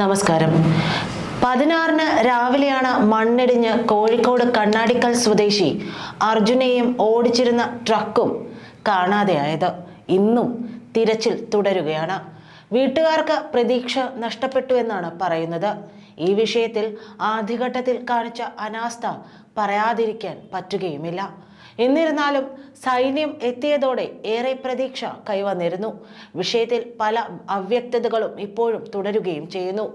നമസ്കാരം. പതിനാറിന് രാവിലെയാണ് മണ്ണിടിഞ്ഞ് കോഴിക്കോട് കണ്ണാടിക്കൽ സ്വദേശി അർജുനെയും ഓടിച്ചിരുന്ന ട്രക്കും കാണാതെയായത്. ഇന്നും തിരച്ചിൽ തുടരുകയാണ്. വീട്ടുകാർക്ക് പ്രതീക്ഷ നഷ്ടപ്പെട്ടു എന്നാണ് പറയുന്നത്. ഈ വിഷയത്തിൽ ആദ്യഘട്ടത്തിൽ കാണിച്ച അനാസ്ഥ പറയാതിരിക്കാൻ പറ്റുകയുമില്ല. എന്നിരുന്നാലും സൈന്യം എത്തിയതോടെ ഏറെ പ്രതീക്ഷ കൈവന്നിരുന്നു. വിഷയത്തിൽ പല അവ്യക്തതകളും ഇപ്പോഴും തുടരുകയും ചെയ്യുന്നു.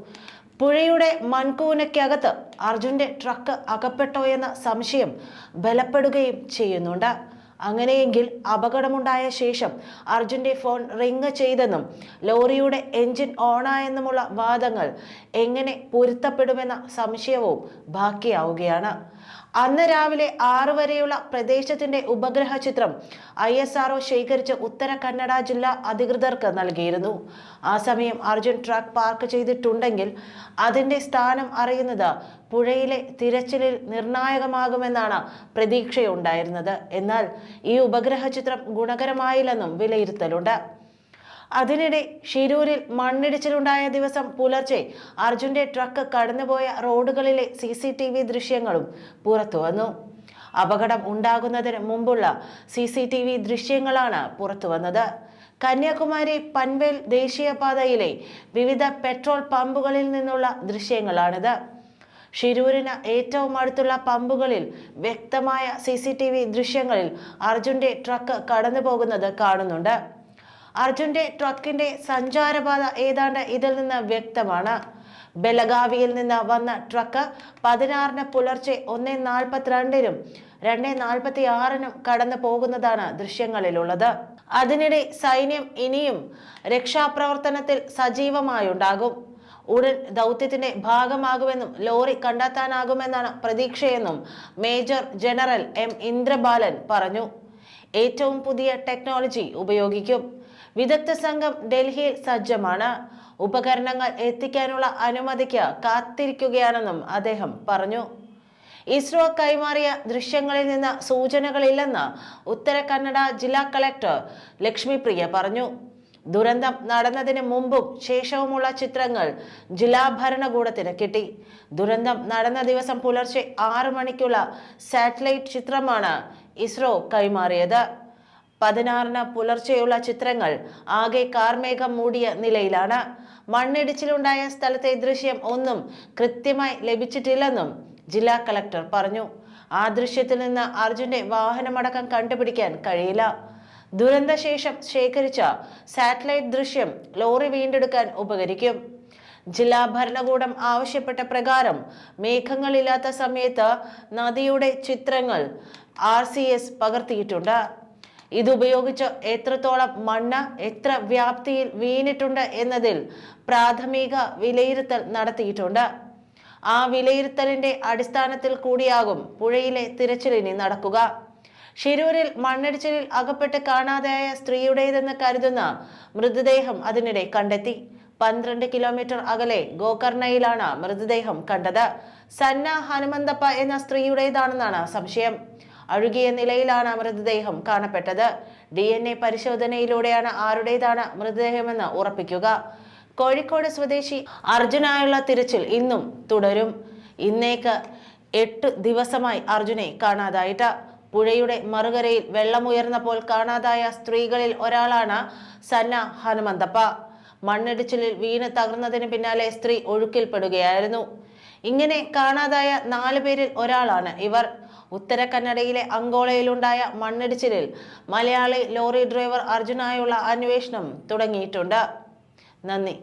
പുഴയുടെ മൺകൂനയ്ക്കകത്ത് അർജുന്റെ ട്രക്ക് അകപ്പെട്ടോ എന്ന സംശയം ബലപ്പെടുകയും ചെയ്യുന്നുണ്ട്. അങ്ങനെയെങ്കിൽ അപകടമുണ്ടായ ശേഷം അർജുന്റെ ഫോൺ റിങ് ചെയ്തെന്നും ലോറിയുടെ എഞ്ചിൻ ഓണായെന്നുമുള്ള വാദങ്ങൾ എങ്ങനെ പൊരുത്തപ്പെടുമെന്ന സംശയവും ബാക്കിയാവുകയാണ്. അന്ന് രാവിലെ ആറു വരെയുള്ള പ്രദേശത്തിന്റെ ഉപഗ്രഹ ചിത്രം ഐ എസ് ആർഒ ശേഖരിച്ച് ഉത്തര കന്നഡ ജില്ലാ അധികൃതർക്ക് നൽകിയിരുന്നു. ആ സമയം അർജുൻ ട്രക്ക് പാർക്ക് ചെയ്തിട്ടുണ്ടെങ്കിൽ അതിന്റെ സ്ഥാനം അറിയുന്നത് പുഴയിലെ തിരച്ചിലിൽ നിർണായകമാകുമെന്നാണ് പ്രതീക്ഷയുണ്ടായിരുന്നത്. എന്നാൽ ഈ ഉപഗ്രഹ ചിത്രം ഗുണകരമായില്ലെന്നും വിലയിരുത്തലുണ്ട്. അതിനിടെ ഷിരൂരിൽ മണ്ണിടിച്ചിലുണ്ടായ ദിവസം പുലർച്ചെ അർജുന്റെ ട്രക്ക് കടന്നുപോയ റോഡുകളിലെ സി സി ടി വി ദൃശ്യങ്ങളും പുറത്തുവന്നു. അപകടം ഉണ്ടാകുന്നതിന് മുമ്പുള്ള സി സി ടി വി ദൃശ്യങ്ങളാണ് പുറത്തുവന്നത്. കന്യാകുമാരി പൻവേൽ ദേശീയപാതയിലെ വിവിധ പെട്രോൾ പമ്പുകളിൽ നിന്നുള്ള ദൃശ്യങ്ങളാണിത്. ഷിരൂരിന് ഏറ്റവും അടുത്തുള്ള പമ്പുകളിൽ വ്യക്തമായ സി സി ടി വി ദൃശ്യങ്ങളിൽ അർജുന്റെ ട്രക്ക് കടന്നു പോകുന്നത് കാണുന്നുണ്ട്. അർജുന്റെ ട്രക്കിന്റെ സഞ്ചാരപാത ഏതാണ്ട് ഇതിൽ നിന്ന് വ്യക്തമാണ്. ബെലഗാവിയിൽ നിന്ന് വന്ന ട്രക്ക് പതിനാറിന് പുലർച്ചെ ഒന്ന് നാൽപ്പത്തിരണ്ടിനും രണ്ട് നാൽപ്പത്തി ആറിനും കടന്നു പോകുന്നതാണ് ദൃശ്യങ്ങളിലുള്ളത്. അതിനിടെ സൈന്യം ഇനിയും രക്ഷാപ്രവർത്തനത്തിൽ സജീവമായുണ്ടാകും. ഉടൻ ദൗത്യത്തിന്റെ ഭാഗമാകുമെന്നും ലോറി കണ്ടെത്താനാകുമെന്നാണ് പ്രതീക്ഷയെന്നും മേജർ ജനറൽ എം ഇന്ദ്രബാലൻ പറഞ്ഞു. ഏറ്റവും പുതിയ ടെക്നോളജി ഉപയോഗിക്കും. വിദഗ്ധ സംഘം ഡൽഹിയിൽ സജ്ജമാണ്. ഉപകരണങ്ങൾ എത്തിക്കാനുള്ള അനുമതിക്ക് കാത്തിരിക്കുകയാണെന്നും അദ്ദേഹം പറഞ്ഞു. ഇസ്രോ കൈമാറിയ ദൃശ്യങ്ങളിൽ നിന്ന് സൂചനകളില്ലെന്ന് ഉത്തര കന്നഡ ജില്ലാ കളക്ടർ ലക്ഷ്മിപ്രിയ പറഞ്ഞു. ദുരന്തം നടന്നതിന് മുമ്പും ശേഷവുമുള്ള ചിത്രങ്ങൾ ജില്ലാ ഭരണകൂടത്തിന് കിട്ടി. ദുരന്തം നടന്ന ദിവസം പുലർച്ചെ ആറ് മണിക്കുള്ള സാറ്റലൈറ്റ് ചിത്രമാണ് ഇസ്രോ കൈമാറിയത്. പതിനാറിന് പുലർച്ചെയുള്ള ചിത്രങ്ങൾ ആകെ കാർമേഘം മൂടിയ നിലയിലാണ്. മണ്ണിടിച്ചിലുണ്ടായ സ്ഥലത്തെ ദൃശ്യം ഒന്നും കൃത്യമായി ലഭിച്ചിട്ടില്ലെന്നും ജില്ലാ കളക്ടർ പറഞ്ഞു. ആ ദൃശ്യത്തിൽ നിന്ന് അർജുന്റെ വാഹനമടക്കം കണ്ടുപിടിക്കാൻ കഴിയില്ല. ദുരന്തശേഷം ശേഖരിച്ച സാറ്റലൈറ്റ് ദൃശ്യം ലോറി വീണ്ടെടുക്കാൻ ഉപകരിക്കും. ജില്ലാ ഭരണകൂടം ആവശ്യപ്പെട്ട പ്രകാരം മേഘങ്ങളില്ലാത്ത സമയത്ത് നദിയുടെ ചിത്രങ്ങൾ ആർ സി എസ് പകർത്തിയിട്ടുണ്ട്. ഇതുപയോഗിച്ച് എത്രത്തോളം മണ്ണ് എത്ര വ്യാപ്തിയിൽ വീണിട്ടുണ്ട് എന്നതിൽ പ്രാഥമിക വിലയിരുത്തൽ നടത്തിയിട്ടുണ്ട്. ആ വിലയിരുത്തലിന്റെ അടിസ്ഥാനത്തിൽ കൂടിയാകും പുഴയിലെ തിരച്ചിലിനി നടക്കുക. ഷിരൂരിൽ മണ്ണിടിച്ചിലിൽ അകപ്പെട്ട് കാണാതെയായ സ്ത്രീയുടേതെന്ന് കരുതുന്ന മൃതദേഹം അതിനിടെ കണ്ടെത്തി. പന്ത്രണ്ട് കിലോമീറ്റർ അകലെ ഗോകർണയിലാണ് മൃതദേഹം കണ്ടത്. സന്ന ഹനുമന്തപ്പ എന്ന സ്ത്രീയുടേതാണെന്നാണ് സംശയം. അഴുകിയ നിലയിലാണ് മൃതദേഹം കാണപ്പെട്ടത്. ഡി എൻ എ പരിശോധനയിലൂടെയാണ് ആരുടേതാണ് മൃതദേഹമെന്ന് ഉറപ്പിക്കുക. കോഴിക്കോട് സ്വദേശി അർജുനായുള്ള തിരച്ചിൽ ഇന്നും തുടരും. ഇന്നേക്ക് എട്ട് ദിവസമായി അർജുനെ കാണാതായിട്ട്. പുഴയുടെ മറുകരയിൽ വെള്ളമുയർന്നപ്പോൾ കാണാതായ സ്ത്രീകളിൽ ഒരാളാണ് സന്ന ഹനുമന്തപ്പ. മണ്ണിടിച്ചിലിൽ വീണ് തകർന്നതിന് പിന്നാലെ സ്ത്രീ ഒഴുക്കിൽപ്പെടുകയായിരുന്നു. ഇങ്ങനെ കാണാതായ നാലു പേരിൽ ഒരാളാണ് ഇവർ. ഉത്തര കന്നഡയിലെ അങ്കോളയിലുണ്ടായ മണ്ണിടിച്ചിലിൽ മലയാളി ലോറി ഡ്രൈവർ അർജുനായുള്ള അന്വേഷണം തുടങ്ങിയിട്ടുണ്ട്. നന്ദി.